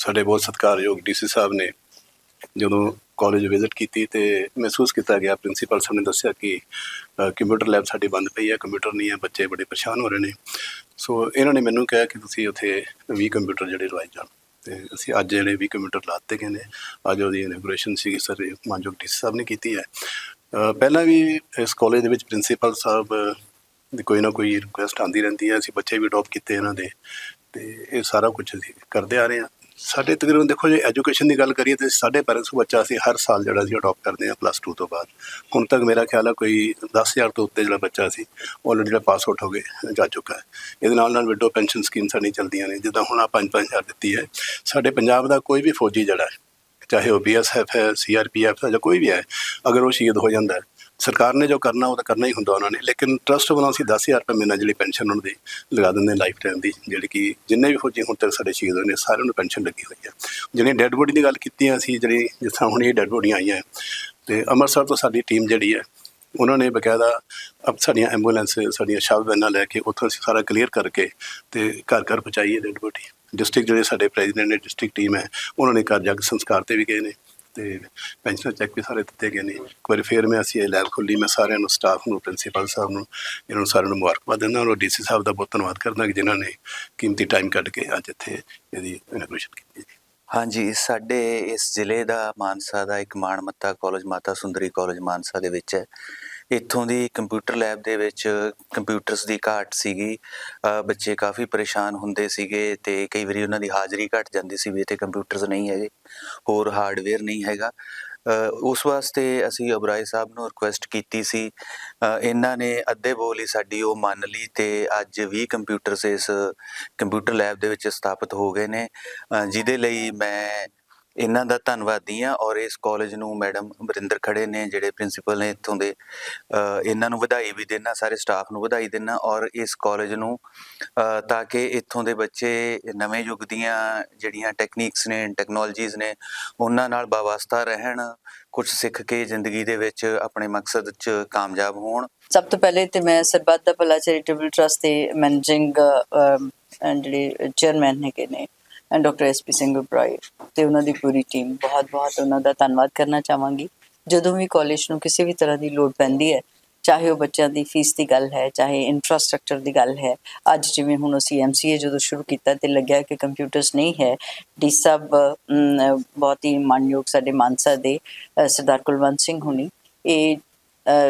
ਸਾਡੇ ਬਹੁਤ ਸਤਿਕਾਰਯੋਗ ਡੀਸੀ ਸਾਹਿਬ ਨੇ ਜਦੋਂ ਕਾਲਜ ਵਿਜ਼ਿਟ ਕੀਤੀ ਤੇ ਮਹਿਸੂਸ ਕੀਤਾ ਗਿਆ। ਪ੍ਰਿੰਸੀਪਲ ਸਾਹਿਬ ਨੇ ਦੱਸਿਆ ਕਿ ਕੰਪਿਊਟਰ ਲੈਬ ਸਾਡੀ ਬੰਦ ਪਈ ਹੈ ਕੰਪਿਊਟਰ ਨਹੀਂ ਹੈ, ਬੱਚੇ ਬੜੇ ਪਰੇਸ਼ਾਨ ਹੋ ਰਹੇ ਨੇ। ਸੋ ਇਹਨਾਂ ਨੇ ਮੈਨੂੰ ਕਿਹਾ ਕਿ ਤੁਸੀਂ ਉੱਥੇ 20 ਕੰਪਿਊਟਰ ਜਿਹੜੇ ਲਵਾਏ ਜਾਣ। ਤੇ ਅਸੀਂ ਅੱਜ ਜਿਹੜੇ 20 ਕੰਪਿਊਟਰ ਲਾਤੇ ਗਏ ਨੇ, ਅੱਜ ਉਹਦੀ ਇਨੋਗ੍ਰੇਸ਼ਨ ਸੀ ਸਰ ਮਾਨਯੋਗ ਡੀਸੀ ਸਾਹਿਬ ਨੇ ਕੀਤੀ ਹੈ। ਪਹਿਲਾਂ ਵੀ ਇਸ ਕਾਲਜ ਦੇ ਵਿੱਚ ਪ੍ਰਿੰਸੀਪਲ ਸਾਹਿਬ ਦੀ ਕੋਈ ਨਾ ਕੋਈ ਰਿਕੁਐਸਟ ਆਉਂਦੀ ਰਹਿੰਦੀ ਹੈ। ਅਸੀਂ ਬੱਚੇ ਵੀ ਅਡਾਪਟ ਕੀਤੇ ਇਹਨਾਂ ਦੇ। ਤੇ ਇਹ ਸਾਰਾ ਕੁਝ ਅਸੀਂ ਕਰਦੇ ਆ ਰਹੇ ਹਾਂ। ਸਾਡੇ ਤਕਰੀਬਨ ਦੇਖੋ ਜੇ ਐਜੂਕੇਸ਼ਨ ਦੀ ਗੱਲ ਕਰੀਏ ਤੇ ਸਾਡੇ ਪੈਰੈਂਟਸ ਬੱਚਾ ਅਸੀਂ ਹਰ ਸਾਲ ਜਿਹੜਾ ਸੀ ਅਡਾਪਟ ਕਰਦੇ ਹਾਂ ਪਲੱਸ 2 ਤੋਂ ਬਾਅਦ। ਹੁਣ ਤੱਕ ਮੇਰਾ ਖਿਆਲ ਆ ਕੋਈ 10000 ਤੋਂ ਉੱਤੇ ਜਿਹੜਾ ਬੱਚਾ ਸੀ ਆਲਰੇਡੀ ਜਿਹੜਾ ਪਾਸ ਆਊਟ ਹੋ ਗਏ ਜਾ ਚੁੱਕਾ ਹੈ। ਇਹਦੇ ਨਾਲ ਨਾਲ ਵਿਡੋ ਪੈਨਸ਼ਨ ਸਕੀਮ ਸਾਡੀ ਚੱਲਦੀਆਂ ਨੇ, ਜਿੱਦਾਂ ਹੁਣ ਆ 5-5000 ਦਿੱਤੀ ਹੈ। ਸਾਡੇ ਪੰਜਾਬ ਦਾ ਕੋਈ ਵੀ ਫੌਜੀ ਜਿਹੜਾ ਚਾਹੇ ਉਹ ਬੀਐਸਐਫ ਹੈ ਸੀਆਰਪੀਐਫ ਹੈ ਜਾਂ ਕੋਈ ਵੀ ਹੈ, ਅਗਰ ਉਹ ਸ਼ਹੀਦ ਹੋ ਜਾਂਦਾ ਹੈ ਸਰਕਾਰ ਨੇ ਜੋ ਕਰਨਾ, ਉਹ ਤਾਂ ਕਰਨਾ ਹੀ ਹੁੰਦਾ ਉਹਨਾਂ ਨੇ। ਲੇਕਿਨ ਟਰਸਟ ਵੱਲੋਂ ਅਸੀਂ 10000 ਰੁਪਏ ਮਹੀਨਾ ਜਿਹੜੀ ਪੈਨਸ਼ਨ ਉਹਨਾਂ ਦੀ ਲਗਾ ਦਿੰਦੇ ਲਾਈਫ ਟਾਈਮ ਦੀ, ਜਿਹੜੀ ਕਿ ਜਿੰਨੇ ਵੀ ਫੌਜੀ ਹੁਣ ਤੱਕ ਸਾਡੇ ਸ਼ਹੀਦ ਹੋਏ ਨੇ, ਸਾਰਿਆਂ ਨੂੰ ਪੈਨਸ਼ਨ ਲੱਗੀ ਹੋਈ ਹੈ। ਜਿਹੜੀ ਡੈੱਡ ਬੋਡੀ ਦੀ ਗੱਲ ਕੀਤੀ ਹੈ, ਅਸੀਂ ਜਿਹੜੀ ਜਿਸ ਤਰ੍ਹਾਂ ਹੁਣ ਇਹ ਡੈੱਡ ਬੋਡੀਆਂ ਆਈਆਂ ਤੇ ਅੰਮ੍ਰਿਤਸਰ ਤੋਂ ਸਾਡੀ ਟੀਮ ਜਿਹੜੀ ਹੈ, ਉਹਨਾਂ ਨੇ ਬਕਾਇਦਾ ਅਬ ਸਾਡੀਆਂ ਐਂਬੂਲੈਂਸ ਸਾਡੀਆਂ ਸ਼ਵ ਵੈਨਾਂ ਲੈ ਕੇ ਉੱਥੋਂ ਅਸੀਂ ਸਾਰਾ ਕਲੀਅਰ ਕਰਕੇ ਤੇ ਘਰ ਘਰ ਪਹੁੰਚਾਈ ਹੈ ਡੈੱਡ ਬੋਡੀ ਡਿਸਟ੍ਰਿਕਟ ਜਿਹੜੇ ਸਾਡੇ ਪ੍ਰੈਜ਼ੀਡੈਂਟ ਨੇ ਡਿਸਟ੍ਰਿਕਟ ਟੀਮ ਹੈ, ਉਹਨਾਂ ਨੇ ਘਰ ਜਾ ਕੇ ਸੰਸਕਾਰ ਤੇ ਵੀ ਗਏ ਨੇ। ਤੇ ਪੈਨਸ਼ਨ ਚੈੱਕ ਵੀ ਸਾਰੇ ਦਿੱਤੇ ਗਏ ਨੇ। ਇੱਕ ਵਾਰੀ ਫੇਰ ਮੈਂ ਅਸੀਂ ਇਹ ਲੈਬ ਖੋਲੀ ਮੈਂ ਸਾਰਿਆਂ ਨੂੰ ਸਟਾਫ ਨੂੰ ਪ੍ਰਿੰਸੀਪਲ ਸਾਹਿਬ ਨੂੰ, ਇਹਨਾਂ ਨੂੰ ਸਾਰਿਆਂ ਨੂੰ ਮੁਬਾਰਕਬਾਦ ਦਿੰਦਾ ਔਰ ਡੀਸੀ ਸਾਹਿਬ ਦਾ ਬਹੁਤ ਧੰਨਵਾਦ ਕਰਦਾ ਕਿ ਜਿਨ੍ਹਾਂ ਨੇ ਕੀਮਤੀ ਟਾਈਮ ਕੱਢ ਕੇ ਅੱਜ ਇੱਥੇ ਇਹਦੀ ਇਨੋਗ੍ਰੇਸ਼ਨ ਕੀਤੀ ਹਾਂਜੀ, ਸਾਡੇ ਇਸ ਜ਼ਿਲ੍ਹੇ ਦਾ ਮਾਨਸਾ ਦਾ ਇੱਕ ਮਾਣਮੱਤਾ ਕਾਲਜ ਮਾਤਾ ਸੁੰਦਰੀ ਕਾਲਜ ਮਾਨਸਾ ਦੇ ਵਿੱਚ ਹੈ। ਇੱਥੋਂ ਦੀ ਕੰਪਿਊਟਰ ਲੈਬ ਦੇ ਵਿੱਚ ਕੰਪਿਊਟਰਸ ਦੀ ਘਾਟ ਸੀਗੀ। ਬੱਚੇ ਕਾਫੀ ਪਰੇਸ਼ਾਨ ਹੁੰਦੇ ਸੀਗੇ ਤੇ ਕਈ ਵਾਰੀ ਉਹਨਾਂ ਦੀ ਹਾਜ਼ਰੀ ਘਟ ਜਾਂਦੀ ਸੀ ਵੀ ਇੱਥੇ ਕੰਪਿਊਟਰਸ ਨਹੀਂ ਹੈਗੇ, ਹੋਰ ਹਾਰਡਵੇਅਰ ਨਹੀਂ ਹੈਗਾ। ਉਸ ਵਾਸਤੇ ਅਸੀਂ ਅਬਰਾਏ ਸਾਹਿਬ ਨੂੰ ਰਿਕੁਐਸਟ ਕੀਤੀ ਸੀ। ਇਹਨਾਂ ਨੇ ਅੱਧੇ ਬੋਲ ਹੀ ਸਾਡੀ ਉਹ ਮੰਨ ਲਈ ਤੇ ਅੱਜ 20 ਕੰਪਿਊਟਰਸ ਇਸ ਕੰਪਿਊਟਰ ਲੈਬ ਦੇ ਵਿੱਚ ਸਥਾਪਿਤ ਹੋ ਗਏ ਨੇ। ਜਿਹਦੇ ਲਈ ਮੈਂ ਇਹਨਾਂ ਦਾ ਧੰਨਵਾਦੀ ਹਾਂ ਔਰ ਇਸ ਕਾਲਜ ਨੂੰ ਮੈਡਮ ਅਮਰਿੰਦਰ ਖੜੇ ਨੇ, ਜਿਹੜੇ ਪ੍ਰਿੰਸੀਪਲ ਨੇ ਇੱਥੋਂ ਦੇ ਇਹਨਾਂ ਨੂੰ ਵਧਾਈ ਵੀ ਦੇਣਾ ਸਾਰੇ ਸਟਾਫ ਨੂੰ ਵਧਾਈ ਦੇਣਾ ਔਰ ਇਸ ਕਾਲਜ ਨੂੰ ਤਾਂ ਕਿ ਇੱਥੋਂ ਦੇ ਬੱਚੇ ਨਵੇਂ ਯੁੱਗ ਦੀਆਂ ਜਿਹੜੀਆਂ ਟੈਕਨੀਕਸ ਨੇ ਟੈਕਨੋਲੋਜੀਜ਼ ਨੇ, ਉਹਨਾਂ ਨਾਲ ਵਾਬਸਤਾ ਰਹਿਣ ਕੁਝ ਸਿੱਖ ਕੇ ਜ਼ਿੰਦਗੀ ਦੇ ਵਿੱਚ ਆਪਣੇ ਮਕਸਦ 'ਚ ਕਾਮਯਾਬ ਹੋਣ। ਸਭ ਤੋਂ ਪਹਿਲੇ ਤੇ ਮੈਂ ਸਰਬੱਤ ਦਾ ਭਲਾ ਚੈਰੀਟੇਬਲ ਟਰਸਟ ਦੇ ਮੈਨੇਜਿੰਗ ਜਿਹੜੇ ਚੇਅਰਮੈਨ ਹੈਗੇ ਨੇ ਡਾਕਟਰ ਐਸਪੀ ਸਿੰਘ ਉਬਰਾਏ ਤੇ ਉਹਨਾਂ ਦੀ ਪੂਰੀ ਟੀਮ ਬਹੁਤ ਬਹੁਤ ਉਹਨਾਂ ਦਾ ਧੰਨਵਾਦ ਕਰਨਾ ਚਾਹਾਂਗੀ। ਜਦੋਂ ਵੀ ਕਾਲਜ ਨੂੰ ਕਿਸੇ ਵੀ ਤਰ੍ਹਾਂ ਦੀ ਲੋੜ ਪੈਂਦੀ ਹੈ, ਚਾਹੇ ਉਹ ਬੱਚਿਆਂ ਦੀ ਫੀਸ ਦੀ ਗੱਲ ਹੈ, ਚਾਹੇ ਇਨਫਰਾਸਟ੍ਰਕਚਰ ਦੀ ਗੱਲ ਹੈ, ਅੱਜ ਜਿਵੇਂ ਹੁਣ ਅਸੀਂ ਐਮਸੀਏ ਜਦੋਂ ਸ਼ੁਰੂ ਕੀਤਾ ਤੇ ਲੱਗਿਆ ਕਿ ਕੰਪਿਊਟਰਸ ਨਹੀਂ ਹੈ ਡੀ ਸਭ ਬਹੁਤ ਹੀ ਮਾਨਯੋਗ ਸਾਡੇ ਮਾਨਸਾ ਦੇ ਸਰਦਾਰ ਕੁਲਵੰਤ ਸਿੰਘ ਹੁਣੀ। ਇਹ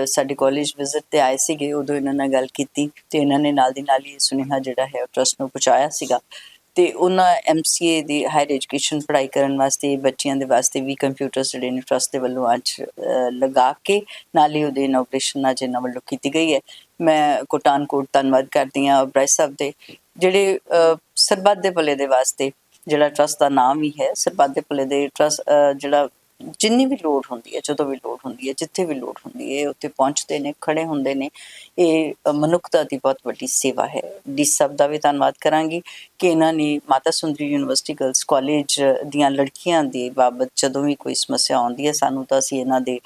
ਸਾਡੇ ਕਾਲਜ ਵਿਜ਼ਿਟ ਤੇ ਆਏ ਸੀਗੇ, ਉਦੋਂ ਇਹਨਾਂ ਨਾਲ ਗੱਲ ਕੀਤੀ ਤੇ ਇਹਨਾਂ ਨੇ ਨਾਲ ਦੀ ਨਾਲ ਹੀ ਇਹ ਸੁਨੇਹਾ ਜਿਹੜਾ ਹੈ ਉਹ ਟਰਸਟ ਨੂੰ ਪਹੁੰਚਾਇਆ ਸੀਗਾ। ਤੇ ਉਹਨਾਂ ਐਮਸੀਏ ਦੀ ਹਾਇਰ ਐਜੂਕੇਸ਼ਨ ਪੜ੍ਹਾਈ ਕਰਨ ਵਾਸਤੇ, ਬੱਚਿਆਂ ਦੇ ਵਾਸਤੇ ਵੀ ਕੰਪਿਊਟਰਸ ਜਿਹੜੇ ਨੇ ਟਰਸਟ ਦੇ ਵੱਲੋਂ ਅੱਜ ਲਗਾ ਕੇ ਨਾਲ ਹੀ ਉਹਦੇ ਇਨੋਗ੍ਰੇਸ਼ਨ ਅੱਜ ਇਹਨਾਂ ਵੱਲੋਂ ਕੀਤੀ ਗਈ ਹੈ। ਮੈਂ ਕੋਟਾਨ ਧੰਨਵਾਦ ਕਰਦੀ ਹਾਂ ਬ੍ਰਾਈਸ ਸਾਹਿਬ ਦੇ, ਜਿਹੜੇ ਸਰਬੱਤ ਦੇ ਭਲੇ ਦੇ ਵਾਸਤੇ ਜਿਹੜਾ ਟਰਸਟ ਦਾ ਨਾਮ ਹੀ ਹੈ, ਸਰਬੱਤ ਦੇ ਭਲੇ ਦੇ ਟਰਸਟ ਜਿਹੜਾ ਜਿੰਨੀ ਵੀ ਲੋੜ ਹੁੰਦੀ ਹੈ, ਜਦੋਂ ਵੀ ਲੋੜ ਹੁੰਦੀ ਹੈ, ਜਿੱਥੇ ਵੀ ਲੋੜ ਹੁੰਦੀ ਹੈ, ਉੱਥੇ ਪਹੁੰਚਦੇ ਨੇ, ਖੜੇ ਹੁੰਦੇ ਨੇ। ਇਹ ਮਨੁੱਖਤਾ ਦੀ ਬਹੁਤ ਵੱਡੀ ਸੇਵਾ ਹੈ। ਡੀ ਸਭ ਦਾ ਵੀ ਧੰਨਵਾਦ ਕਰਾਂਗੀ ਕਿ ਇਹਨਾਂ ਨੇ Mata Sundari university girls college ਦੀਆਂ ਲੜਕੀਆਂ ਦੇ ਬਾਬਤ ਜਦੋਂ ਵੀ ਕੋਈ ਸਮੱਸਿਆ ਆਉਂਦੀ ਹੈ, ਸਾਨੂੰ ਤਾਂ ਅਸੀਂ ਇਹਨਾਂ ਦੇ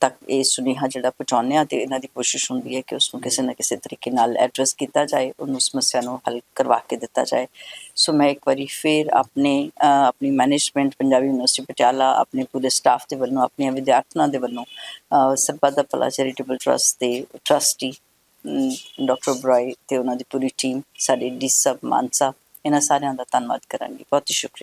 ਤੱਕ ਇਹ ਸੁਨੇਹਾ ਜਿਹੜਾ ਪਹੁੰਚਾਉਂਦੇ ਹਾਂ ਤੇ ਇਹਨਾਂ ਦੀ ਕੋਸ਼ਿਸ਼ ਹੁੰਦੀ ਹੈ ਕਿ ਉਸ ਨੂੰ ਕਿਸੇ ਨਾ ਕਿਸੇ ਤਰੀਕੇ ਨਾਲ ਐਡਰੈਸ ਕੀਤਾ ਜਾਏ ਉਹਨੂੰ ਸਮੱਸਿਆ ਨੂੰ ਹੱਲ ਕਰਵਾ ਕੇ ਦਿੱਤਾ ਜਾਏ। ਸੋ ਮੈਂ ਇੱਕ ਵਾਰੀ ਫੇਰ ਆਪਣੇ ਆਪਣੀ ਮੈਨੇਜਮੈਂਟ ਪੰਜਾਬੀ ਯੂਨੀਵਰਸਿਟੀ ਪਟਿਆਲਾ ਆਪਣੇ ਪੂਰੇ ਸਟਾਫ ਦੇ ਵੱਲੋਂ ਆਪਣੀਆਂ ਵਿਦਿਆਰਥਣਾਂ ਦੇ ਵੱਲੋਂ ਅ, ਸਰਬੱਤ ਦਾ ਭਲਾ ਚੈਰੀਟੇਬਲ ਟਰਸਟ ਦੇ ਟਰਸਟੀ ਡਾਕਟਰ ਬਰਾਈ ਤੇ ਉਹਨਾਂ ਦੀ ਪੂਰੀ ਟੀਮ ਸਾਡੇ ਡੀ ਸਬ ਮਾਨਸਾ ਇਹਨਾਂ ਸਾਰਿਆਂ ਦਾ ਧੰਨਵਾਦ ਕਰਾਂਗੀ। ਬਹੁਤ ਹੀ ਸ਼ੁਕਰੀਆ।